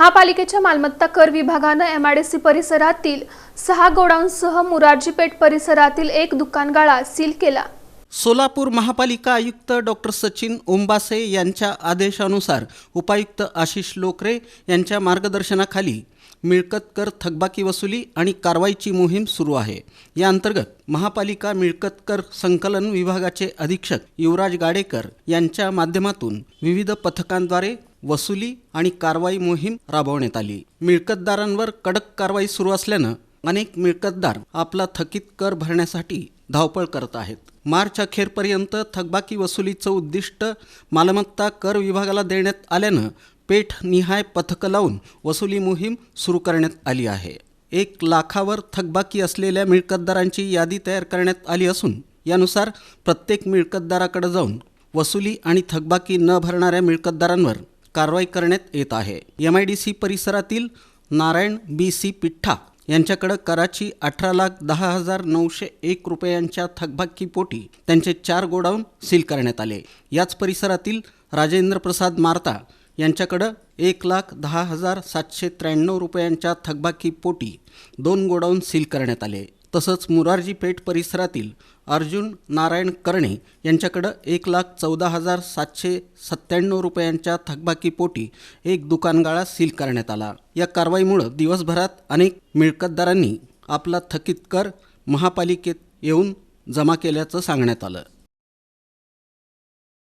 महापालिकेच्या मालमत्ता कर विभागानं एमआयडीसी परिसरातील सहा गोडाऊनसह मुरारजीपेठ परिसरातील एक दुकानगाळा सील केला. सोलापूर महापालिका आयुक्त डॉक्टर सचिन ओंबासे यांच्या आदेशानुसार उपायुक्त आशिष लोकरे यांच्या मार्गदर्शनाखाली मिळकत कर थकबाकी वसुली आणि कारवाईची मोहीम सुरू आहे. या अंतर्गत महापालिका मिळकत कर संकलन विभागाचे अधीक्षक युवराज गाडेकर यांच्या माध्यमातून विविध पथकांद्वारे वसुली आणि कारवाई मोहीम राबवण्यात आली. मिळकतदारांवर कडक कारवाई सुरू असल्यानं अनेक मिळकतदार आपला थकीत कर भरण्यासाठी धावपळ करत आहेत. मार्च अखेरपर्यंत थकबाकी वसुलीचं उद्दिष्ट मालमत्ता कर विभागाला देण्यात आल्यानं पेठ निहाय पथकं लावून वसुली मोहीम सुरू करण्यात आली आहे. एक लाखावर थकबाकी असलेल्या मिळकतदारांची यादी तयार करण्यात आली असून यानुसार प्रत्येक मिळकतदाराकडे जाऊन वसुली आणि थकबाकी न भरणाऱ्या मिळकतदारांवर कारवाई करण्यात येत आहे. एम आय डी सी परिसरातील नारायण बी सी पिठ्ठा यांच्याकडं कराची अठरा लाख दहा हजार नऊशे एक रुपयांच्या थकबाकीपोटी त्यांचे चार गोडाऊन सील करण्यात आले. याच परिसरातील राजेंद्र प्रसाद मारता यांच्याकडं एक लाख दहा हजार सातशे त्र्याण्णव रुपयांच्या थकबाकीपोटी दोन गोडाऊन सील करण्यात आले. तसंच मुरारजी पेठ परिसरातील अर्जुन नारायण कर्णे यांच्याकडं एक लाख चौदा हजार सातशे सत्त्याण्णव रुपयांच्या थकबाकीपोटी एक दुकानगाळा सील करण्यात आला. या कारवाईमुळं दिवसभरात अनेक मिळकतदारांनी आपला थकीत कर महापालिकेत येऊन जमा केल्याचं सांगण्यात आलं.